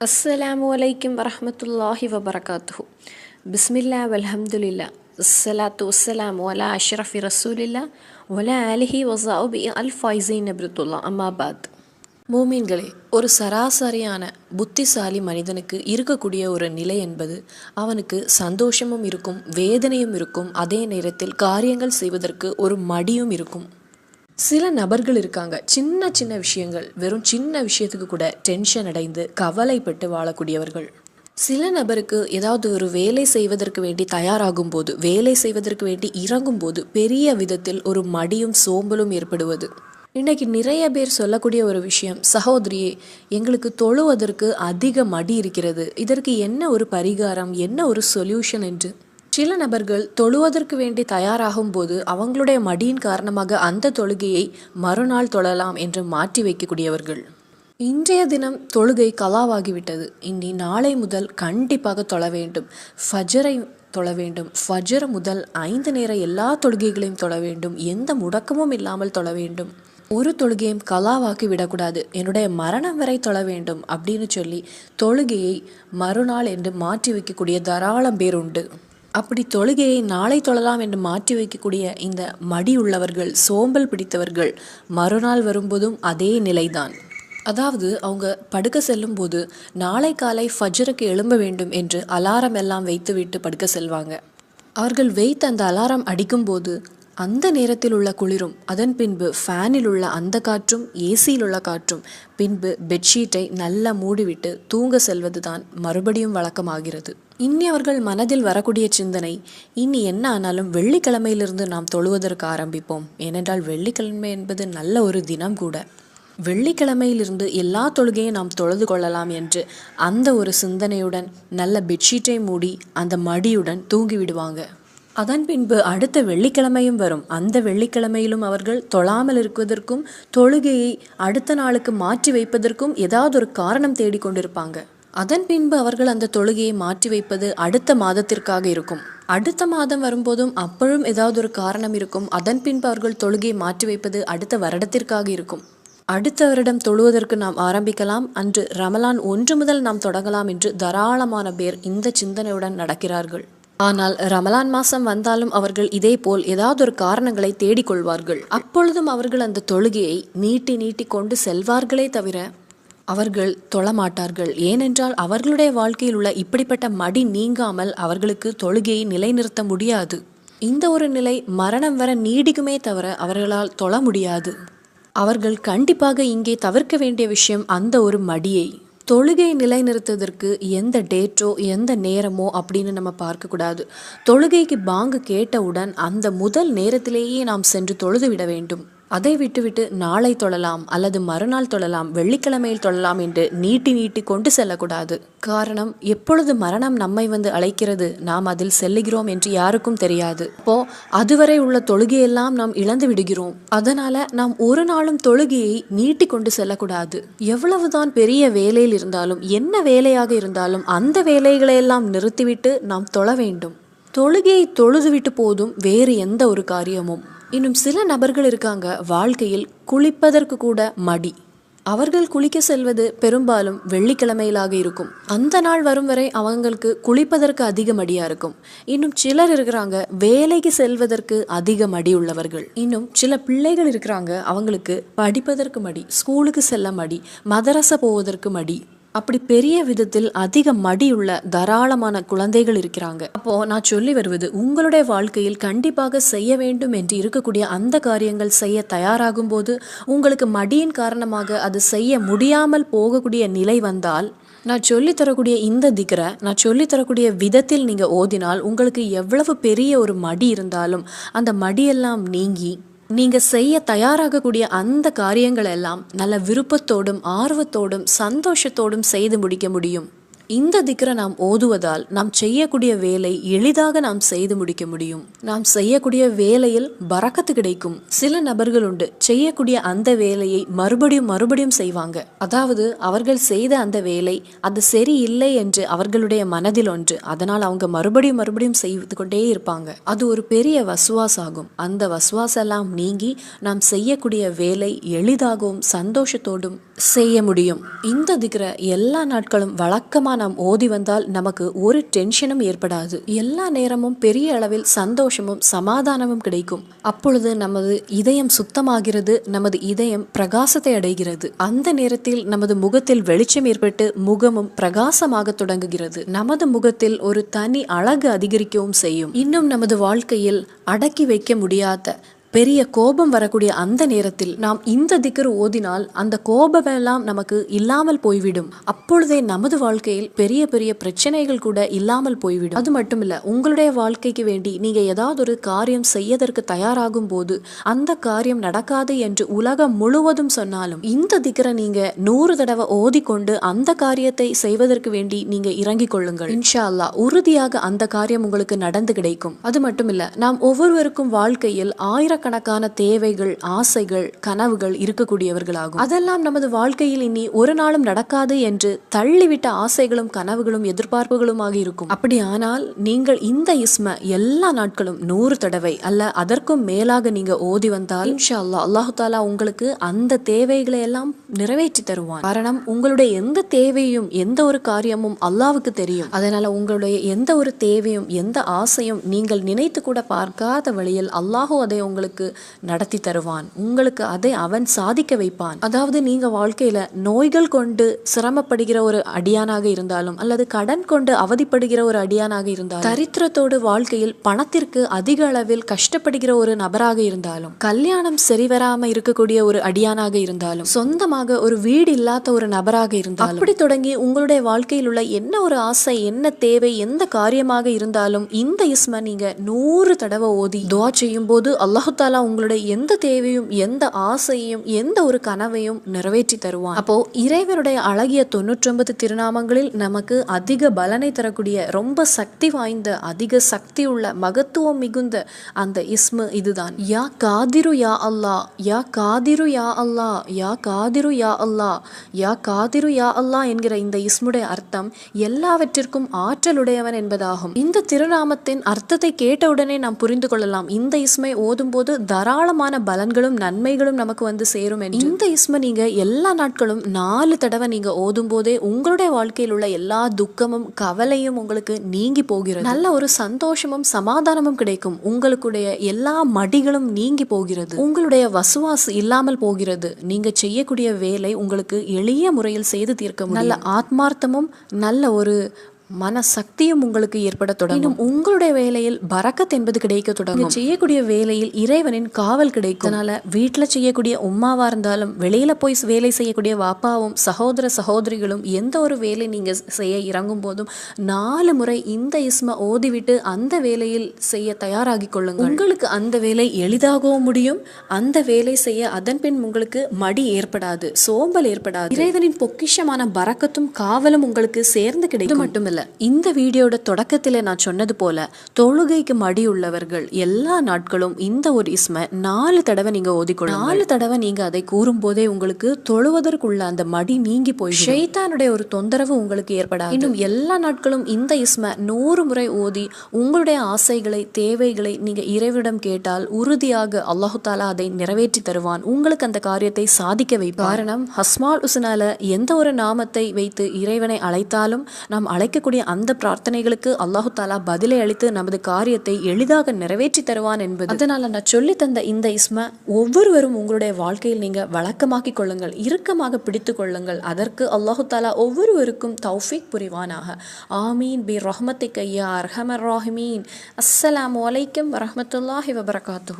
അസ്സലാമു അലൈക്കും വറഹമത്തല്ലാഹി വബർക്കാത്തുഹു ബിസ്മില്ലാ വൽഹംദുലില്ല അസ്സലാത്തു വസ്സലാമു അല അഷ്റഫി റസൂലില്ല വല അലിഹി വസാഉബി അൽ ഫൈസീൻ നബ്രത്തുള്ള അമ്മാബാദ് மூமீன்களே ஒரு சராசரியான புத்திசாலி மனிதனுக்கு இருக்கக்கூடிய ஒரு நிலை என்பது அவனுக்கு சந்தோஷமும் இருக்கும் வேதனையும் இருக்கும் அதே நேரத்தில் காரியங்கள் செய்வதற்கு ஒரு மடியும் இருக்கும் சில நபர்கள் இருக்காங்க. சின்ன சின்ன விஷயங்கள். வெறும் சின்ன விஷயத்துக்கு கூட டென்ஷன் அடைந்து கவலைப்பட்டு வாழக்கூடியவர்கள். சில நபருக்கு ஏதாவது ஒரு வேலை செய்வதற்கு வேண்டி தயாராகும் போது வேலை செய்வதற்கு வேண்டி இறங்கும் போது பெரிய விதத்தில் ஒரு மடியும் சோம்பலும் ஏற்படுவது. இன்னைக்கு நிறைய பேர் சொல்லக்கூடிய ஒரு விஷயம் சகோதரியே எங்களுக்கு தொழுவதற்கு அதிக மடி இருக்கிறது. இதற்கு என்ன ஒரு பரிகாரம் என்ன ஒரு சொல்யூஷன் என்று. சில நபர்கள் தொழுவதற்கு வேண்டி தயாராகும் போது அவங்களுடைய மடியின் காரணமாக அந்த தொழுகையை மறுநாள் தொழலாம் என்று மாற்றி வைக்கக்கூடியவர்கள். இன்றைய தினம் தொழுகை கலாவாகிவிட்டது. இனி நாளை முதல் கண்டிப்பாக தொழ வேண்டும். ஃபஜரை தொழ வேண்டும். ஃபஜர் முதல் ஐந்து நேர எல்லா தொழுகைகளையும் தொழ வேண்டும். எந்த முடக்கமும் இல்லாமல் தொழ வேண்டும். ஒரு தொழுகையும் கலாவாக்கி விடக்கூடாது. என்னுடைய மரணம் வரை தொழ வேண்டும் அப்படின்னு சொல்லி தொழுகையை மறுநாள் என்று மாற்றி வைக்கக்கூடிய தாராளம் பேர் உண்டு. அப்படி தொழுகையை நாளை தொழலாம் என்று மாற்றி வைக்கக்கூடிய இந்த மடி உள்ளவர்கள் சோம்பல் பிடித்தவர்கள் மறுநாள் வரும்போதும் அதே நிலைதான். அதாவது அவங்க படுக்க செல்லும் போது நாளை காலை ஃபஜ்ருக்கு எழும்ப வேண்டும் என்று அலாரம் எல்லாம் வைத்துவிட்டு படுக்க செல்வாங்க. அவர்கள் வைத்து அந்த அலாரம் அடிக்கும்போது அந்த நேரத்தில் உள்ள குளிரும் அதன் பின்பு ஃபேனில் உள்ள அந்த காற்றும் ஏசியில் உள்ள காற்றும் பின்பு பெட்ஷீட்டை நல்லா மூடிவிட்டு தூங்க செல்வதுதான் மறுபடியும் வழக்கமாகிறது. இனி அவர்கள் மனதில் வரக்கூடிய சிந்தனை இனி என்ன ஆனாலும் வெள்ளிக்கிழமையிலிருந்து நாம் தொழுவதற்கு ஆரம்பிப்போம். ஏனென்றால் வெள்ளிக்கிழமை என்பது நல்ல ஒரு தினம் கூட. வெள்ளிக்கிழமையிலிருந்து எல்லா தொழுகையும் நாம் தொழுது கொள்ளலாம் என்று அந்த ஒரு சிந்தனையுடன் நல்ல பெட்ஷீட்டை மூடி அந்த மடியுடன் தூங்கிவிடுவாங்க. அதன் பின்பு அடுத்த வெள்ளிக்கிழமையும் வரும். அந்த வெள்ளிக்கிழமையிலும் அவர்கள் தொழாமல் இருக்குவதற்கும் தொழுகையை அடுத்த நாளுக்கு மாற்றி வைப்பதற்கும் ஏதாவது ஒரு காரணம் தேடிக்கொண்டிருப்பாங்க அதன் பின்பு அவர்கள் அந்த தொழுகையை மாற்றி வைப்பது அடுத்த மாதத்திற்காக இருக்கும். அடுத்த மாதம் வரும்போதும் அப்பழும் ஏதாவது ஒரு காரணம் இருக்கும். அதன் பின்பு அவர்கள் தொழுகையை மாற்றி வைப்பது அடுத்த வருடத்திற்காக இருக்கும். அடுத்த வருடம் தொழுவதற்கு நாம் ஆரம்பிக்கலாம். அன்று ரமலான் ஒன்று முதல் நாம் தொடங்கலாம் என்று தாராளமான பேர் இந்த சிந்தனையுடன் நடக்கிறார்கள். ஆனால் ரமலான் மாசம் வந்தாலும் அவர்கள் இதே போல் ஏதாவது ஒரு காரணங்களை தேடிக்கொள்வார்கள். அப்பொழுதும் அவர்கள் அந்த தொழுகையை நீட்டி நீட்டி கொண்டு செல்வார்களே தவிர அவர்கள் தொழமாட்டார்கள். ஏனென்றால் அவர்களுடைய வாழ்க்கையில் உள்ள இப்படிப்பட்ட மடி நீங்காமல் அவர்களுக்கு தொழுகையை நிலைநிறுத்த முடியாது. இந்த ஒரு நிலை மரணம் வர நீடிக்குமே தவிர அவர்களால் தொழ முடியாது. அவர்கள் கண்டிப்பாக இங்கே தவிர்க்க வேண்டிய விஷயம் அந்த ஒரு மடியை. தொழுகை நிலைநிறுத்துவதற்கு எந்த டேட்டோ எந்த நேரமோ அப்படின்னு நம்ம பார்க்கக்கூடாது. தொழுகைக்கு பாங்கு கேட்டவுடன் அந்த முதல் நேரத்திலேயே நாம் சென்று தொழுது விட வேண்டும். அதை விட்டுவிட்டு நாளை தொழலாம் அல்லது மறுநாள் தொழலாம் வெள்ளிக்கிழமையில் தொழலாம் என்று நீட்டி நீட்டி கொண்டு செல்லக்கூடாது. காரணம் எப்பொழுது மரணம் நம்மை வந்து அழைக்கிறது நாம் அதில் செல்லுகிறோம் என்று யாருக்கும் தெரியாது. அப்போ அதுவரை உள்ள தொழுகையெல்லாம் நாம் இழந்து விடுகிறோம். அதனால நாம் ஒரு நாளும் தொழுகையை நீட்டி கொண்டு செல்லக்கூடாது. எவ்வளவுதான் பெரிய வேலையில் இருந்தாலும் என்ன வேலையாக இருந்தாலும் அந்த வேலைகளையெல்லாம் நிறுத்திவிட்டு நாம் தொழ வேண்டும். தொழுகையை தொழுதுவிட்டு போதும் வேறு எந்த ஒரு காரியமும். இன்னும் சில நபர்கள் இருக்காங்க வாழ்க்கையில் குளிப்பதற்கு கூட மடி. அவர்கள் குளிக்க செல்வது பெரும்பாலும் வெள்ளிக்கிழமையிலாக இருக்கும். அந்த நாள் வரும் வரை அவங்களுக்கு குளிப்பதற்கு அதிக மடியா இருக்கும். இன்னும் சிலர் இருக்கிறாங்க வேலைக்கு செல்வதற்கு அதிக மடி உள்ளவர்கள். இன்னும் சில பிள்ளைகள் இருக்கிறாங்க அவங்களுக்கு படிப்பதற்கு மடி ஸ்கூலுக்கு செல்ல மடி மதரச போவதற்கு மடி அப்படி பெரிய விதத்தில் அதிக மடியுள்ள தாராளமான குழந்தைகள் இருக்கிறாங்க. அப்போ நான் சொல்லி வருவது உங்களுடைய வாழ்க்கையில் கண்டிப்பாக செய்ய வேண்டும் என்று இருக்கக்கூடிய அந்த காரியங்கள் செய்ய தயாராகும் போது உங்களுக்கு மடியின் காரணமாக அது செய்ய முடியாமல் போகக்கூடிய நிலை வந்தால் நான் சொல்லித் தரக்கூடிய இந்த திகரை நான் சொல்லித் தரக்கூடிய விதத்தில் நீங்கள் ஓதினால் உங்களுக்கு எவ்வளவு பெரிய ஒரு மடி இருந்தாலும் அந்த மடியெல்லாம் நீங்கி நீங்க செய்ய தயாராகக்கூடிய அந்த காரியங்கள் எல்லாம் நல்ல விருப்பத்தோடும் ஆர்வத்தோடும் சந்தோஷத்தோடும் செய்து முடிக்க முடியும். இந்த திக்கரை நாம் ஓதுவதால் நாம் செய்யக்கூடிய வேலை எளிதாக நாம் செய்து முடிக்க முடியும். நாம் செய்யக்கூடிய வேலையில் பறக்கத்து கிடைக்கும். சில நபர்கள் உண்டு. செய்யக்கூடிய அந்த வேலையை மறுபடியும் மறுபடியும் செய்வாங்க. அதாவது அவர்கள் செய்த அந்த வேலை அது சரியில்லை என்று அவர்களுடைய மனதில் ஒன்று. அதனால் அவங்க மறுபடியும் மறுபடியும் செய்து கொண்டே இருப்பாங்க. அது ஒரு பெரிய வசுவாஸ் ஆகும் அந்த வசுவாஸ் எல்லாம் நீங்கி நாம் செய்யக்கூடிய வேலை எளிதாகவும் சந்தோஷத்தோடும் செய்ய முடியும். இந்த திக்ர எல்லா நாட்களும் வழக்கமாக வழக்கமா நாம் ஓதி வந்தால் நமக்கு ஒரு டென்ஷனும் ஏற்படாது. எல்லா நேரமும் பெரிய அளவில் சந்தோஷமும் சமாதானமும் கிடைக்கும். அப்பொழுது நமது இதயம் சுத்தமாகிறது நமது இதயம் பிரகாசத்தை அடைகிறது. அந்த நேரத்தில் நமது முகத்தில் வெளிச்சம் ஏற்பட்டு முகமும் பிரகாசமாக தொடங்குகிறது. நமது முகத்தில் ஒரு தனி அழகு அதிகரிக்கவும் செய்யும். இன்னும் நமது வாழ்க்கையில் அடக்கி வைக்க முடியாத பெரிய கோபம் வரக்கூடிய அந்த நேரத்தில் நாம் இந்த திக்கர் ஓதினால் அந்த கோபமெல்லாம் நமக்கு இல்லாமல் போய்விடும். அப்பொழுதே நமது வாழ்க்கையில் பெரிய பெரிய பிரச்சனைகள் கூட இல்லாமல் போய்விடும். அது மட்டும் இல்ல உங்களுடைய வாழ்க்கைக்கு வேண்டி நீங்க ஏதாவது ஒரு காரியம் செய்யதற்கு தயாராகும் போது அந்த காரியம் நடக்காது என்று உலகம் முழுவதும் சொன்னாலும் இந்த திக்கரை நீங்க நூறு தடவை ஓதிக்கொண்டு அந்த காரியத்தை செய்வதற்கு வேண்டி நீங்க இறங்கிக் கொள்ளுங்கள். இன்ஷா அல்லாஹ் உறுதியாக அந்த காரியம் உங்களுக்கு நடந்து கிடைக்கும். அது மட்டும் இல்ல நாம் ஒவ்வொருவருக்கும் வாழ்க்கையில் ஆயிரக்கணக்கான தேவைகள் ஆசைகள் கனவுகள் இருக்கக்கூடியவர்களாகும். அதெல்லாம் நமது வாழ்க்கையில் இனி ஒரு நாளும் நடக்காது என்று தள்ளிவிட்ட ஆசைகளும் கனவுகளும் எதிர்பார்ப்புகளுமாக இருக்கும். அப்படி ஆனால் நீங்கள் இந்த இஸ்ம எல்லா நாட்களும் நூறு தடவை அல்ல அதற்கும் மேலாக நீங்க ஓதி வந்தால் இன்ஷா அல்லாஹ் அல்லாஹு தாலா உங்களுக்கு அந்த தேவைகளை எல்லாம் நிறைவேற்றி தருவான். காரணம் உங்களுடைய எந்த தேவையும் எந்த ஒரு காரியமும் அல்லாவுக்கு தெரியும். அதனால உங்களுடைய எந்த ஒரு தேவையும் எந்த ஆசையும் நீங்கள் நினைத்து கூட பார்க்காத வழியில் அல்லாஹோ அதை உங்களுக்கு நடத்தி தருவான். உங்களுக்கு அதை அவன் சாதிக்க வைப்பான். அதாவது நீங்க வாழ்க்கையில நோய்கள் கொண்டு சிரமப்படுகிற ஒரு அடியானாக இருந்தாலும் அல்லது கடன் கொண்டு அவதிப்படுகிற ஒரு அடியானாக இருந்தாலும் தரித்திரத்தோடு வாழ்க்கையில் பணத்திற்கு அதிக அளவில் கஷ்டப்படுகிற ஒரு நபராக இருந்தாலும் கல்யாணம் சரிவராம இருக்கக்கூடிய ஒரு அடியானாக இருந்தாலும் சொந்தமாக ஒரு வீடு இல்லாத ஒரு நபராக இருந்தாலும் அப்படி தொடங்கி உங்களுடைய வாழ்க்கையில் உள்ள என்ன ஒரு ஆசை என்ன தேவை எந்த காரியமாக இருந்தாலும் இந்த இஸ்ம நீங்க நூறு தடவை ஓதி துவா செய்யும் போது அல்லாஹு தாலா உங்களுடைய எந்த தேவையும் எந்த ஆசையும் எந்த ஒரு கனவையும் நிறைவேற்றி தருவான். அப்போ இறைவனுடைய அழகிய தொண்ணூற்றொன்பது திருநாமங்களில் நமக்கு அதிக பலனை தரக்கூடிய ரொம்ப சக்தி வாய்ந்த அதிக சக்தி உள்ள மகத்துவம் மிகுந்த அந்த இஸ்மு இதுதான். யா காதிரு யா அல்லா யா காதிரு யா அல்லா யா காதிரு யா அல்லா யா காதிரு யா அல்லா என்கிற இந்த இஸ்முடைய அர்த்தம் எல்லாவற்றிற்கும் ஆற்றலுடையவன் என்பதாகும். இந்த திருநாமத்தின் அர்த்தத்தை கேட்டவுடனே நாம் புரிந்து கொள்ளலாம். இந்த இஸ்மை ஓதும்போது தாராளமான பலன்களும் நன்மைகளும் நமக்கு வந்து சேரும் இந்த இஸ்ம நீங்க எல்லா நாட்களும் நாலு தடவை நீங்க ஓதும் போதே உங்களுடைய வாழ்க்கையில் உள்ள எல்லா துக்கமும் கவலையும் உங்களுக்கு நீங்கி போகிறது. நல்ல ஒரு சந்தோஷமும் சமாதானமும் கிடைக்கும். உங்களுடைய எல்லா மடிகளும் நீங்கி போகிறது. உங்களுடைய வசுவாசு இல்லாமல் போகிறது. நீங்க செய்யக்கூடிய வேலை உங்களுக்கு எளிய முறையில் செய்து தீர்க்க நல்ல ஆத்மார்த்தமும் நல்ல ஒரு மனசக்தியும் உங்களுக்கு ஏற்பட தொடங்கும். உங்களுடைய வேலையில் பறக்கத் என்பது கிடைக்க தொடங்கும். செய்யக்கூடிய வேலையில் இறைவனின் காவல் கிடைக்கும். அதனால வீட்டுல செய்யக்கூடிய உம்மாவா இருந்தாலும் வெளியில போய் வேலை செய்யக்கூடிய வாப்பாவும் சகோதர சகோதரிகளும் எந்த ஒரு வேலை நீங்க செய்ய இறங்கும் போதும் நாலு முறை இந்த இஸ்ம ஓதிவிட்டு அந்த வேலையில் செய்ய தயாராகி கொள்ளுங்கள். உங்களுக்கு அந்த வேலை எளிதாகவும் முடியும். அந்த வேலை செய்ய அதன் பின் உங்களுக்கு மடி ஏற்படாது சோம்பல் ஏற்படாது. இறைவனின் பொக்கிஷமான பறக்கத்தும் காவலும் உங்களுக்கு சேர்ந்து கிடைக்கும். மட்டும் இல்ல. இந்த வீடியோட தொடக்கத்திலே நான் சொன்னது போல தொழுகைக்கு மடி உள்ளவர்கள் எல்லா நாட்களும் இந்த ஒரு இஸ்ம நாலு தடவை நீங்க ஓதிக்கொள்ளும் நாலு தடவை நீங்க அதை கூறும் போதே உங்களுக்கு தொழுவதற்குள்ள அந்த மடி நீங்கி போய் ஷைத்தானுடைய ஒரு தொந்தரவு உங்களுக்கு ஏற்படாது. இன்னும் எல்லா நாட்களும் இந்த இஸ்ம நூறு முறை ஓதி உங்களுடைய ஆசைகளை தேவைகளை நீங்க இறைவிடம் கேட்டால் உறுதியாக அல்லாஹு தாலா அதை நிறைவேற்றி தருவான். உங்களுக்கு அந்த காரியத்தை சாதிக்க வைப்பார் காரணம் ஹஸ்மால் உசனால எந்த ஒரு நாமத்தை வைத்து இறைவனை அழைத்தாலும் நாம் செய்யக்கூடிய அந்த பிரார்த்தனைகளுக்கு அல்லாஹு தாலா பதிலை அளித்து நமது காரியத்தை எளிதாக நிறைவேற்றி தருவான் என்பது. அதனால நான் சொல்லி தந்த இந்த இஸ்ம ஒவ்வொருவரும் உங்களுடைய வாழ்க்கையில் நீங்க வழக்கமாக்கி கொள்ளுங்கள் இறுக்கமாக பிடித்து கொள்ளுங்கள். அதற்கு அல்லாஹு தாலா ஒவ்வொருவருக்கும் தௌஃபீக் புரிவானாக. ஆமீன். பி ரஹ்மத்திக் கையா அர்ஹமர் ராஹிமீன். அஸ்ஸலாம் வலைக்கம் வரமத்துல்லாஹி வபரகாத்து